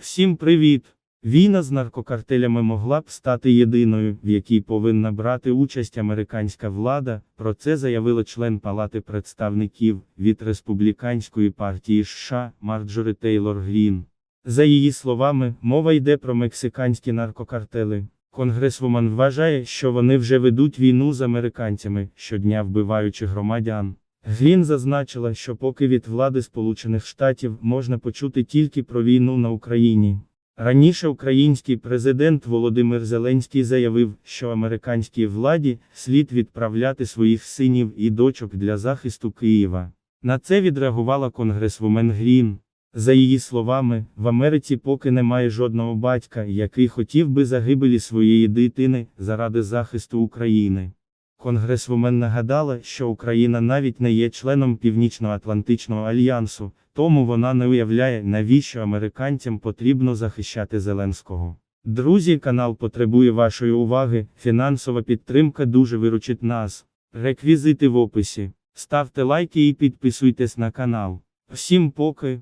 Всім привіт! Війна з наркокартелями могла б стати єдиною, в якій повинна брати участь американська влада. Про це заявила член Палати представників від республіканської партії США Марджори Тейлор Грін. За її словами, мова йде про мексиканські наркокартели. Конгресвумен вважає, що вони вже ведуть війну з американцями, щодня вбиваючи громадян. Грін зазначила, що поки від влади Сполучених Штатів можна почути тільки про війну на Україні. Раніше український президент Володимир Зеленський заявив, що американській владі слід відправляти своїх синів і дочок для захисту Києва. На це відреагувала конгресвумен Грін. За її словами, в Америці поки немає жодного батька, який хотів би загибелі своєї дитини заради захисту України. Конгресвумен нагадала, що Україна навіть не є членом Північно-Атлантичного альянсу, тому вона не уявляє, навіщо американцям потрібно захищати Зеленського. Друзі, канал потребує вашої уваги, фінансова підтримка дуже виручить нас. Реквізити в описі. Ставте лайки і підписуйтесь на канал. Всім поки.